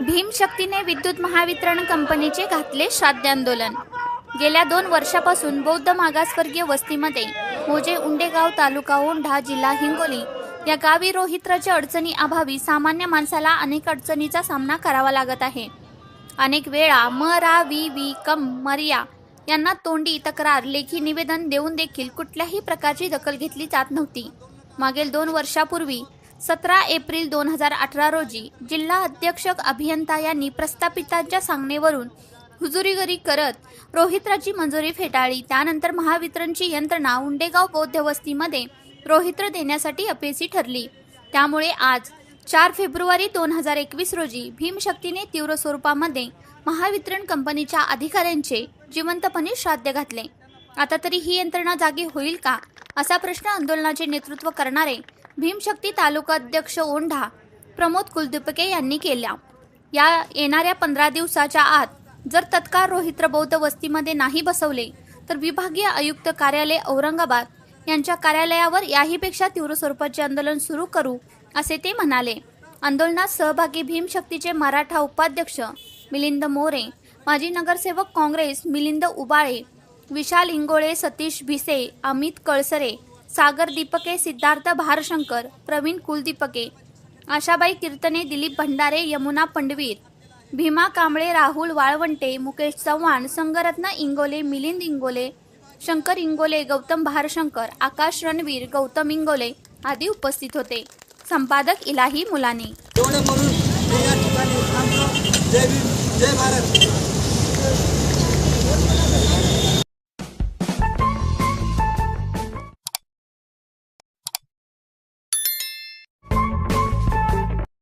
भीमशक्तीने विद्युत महावितरण कंपनीचे घातले श्राद्ध आंदोलन गेल्या दोन वर्षापासून बौद्ध मागासवर्गीय वस्तीमध्ये मोजे उंडेगाव तालुका ओंढा जिल्हा हिंगोली या गावी रोहित्राच्या अडचणी अभावी सामान्य माणसाला अनेक अडचणीचा सामना करावा लागत आहे. अनेक वेळा म रा वी वी कम मरिया यांना तोंडी तक्रार लेखी निवेदन देऊन देखील कुठल्याही प्रकारची दखल घेतली जात नव्हती. मागील दोन वर्षापूर्वी सतरा एप्रिल दोन हजार अठरा रोजी जिल्हा अध्यक्षक अभियंता यांनी प्रस्थापितांच्या सांगणेवरून हुजुरीगरी करत रोहित्राची मंजुरी फेटाळली. त्यानंतर महावितरणची यंत्रणा उंडेगाव बौद्ध वस्तीमध्ये रोहित्र देण्यासाठी अपेसी ठरली. त्यामुळे आज चार फेब्रुवारी दोन हजार एकवीस रोजी भीमशक्तीने तीव्र स्वरूपामध्ये महावितरण कंपनीच्या अधिकाऱ्यांचे जिवंतपणे श्राद्ध घातले. आता तरी ही यंत्रणा जागी होईल का? असा प्रश्न आंदोलनाचे नेतृत्व करणारे भीमशक्ती तालुका अध्यक्ष ओंढा प्रमोद कुलदीपके यांनी केल्या. या येणाऱ्या पंधरा दिवसाच्या आत जर तत्काळ रोहित्र बौद्ध वस्तीमध्ये नाही बसवले तर विभागीय आयुक्त कार्यालय औरंगाबाद यांच्या कार्यालयावर याहीपेक्षा तीव्र स्वरूपाचे आंदोलन सुरू करू असे ते म्हणाले. आंदोलनात सहभागी भीमशक्तीचे मराठा उपाध्यक्ष मिलिंद मोरे माजी नगरसेवक काँग्रेस मिलिंद उबाळे विशाल इंगोळे सतीश भिसे अमित कळसरे सागर दीपके सिद्धार्थ भारशंकर प्रवीण कुलदीपके आशाबाई कीर्तने दिलीप भंडारे यमुना पंडवीर भीमा कांबळे राहुल वाळवंटे मुकेश चव्हाण संगरत्न इंगोले मिलिंद इंगोले शंकर इंगोले गौतम भारशंकर आकाश रणवीर गौतम इंगोले आदी उपस्थित होते. संपादक इलाही मुलाने. जय भारत.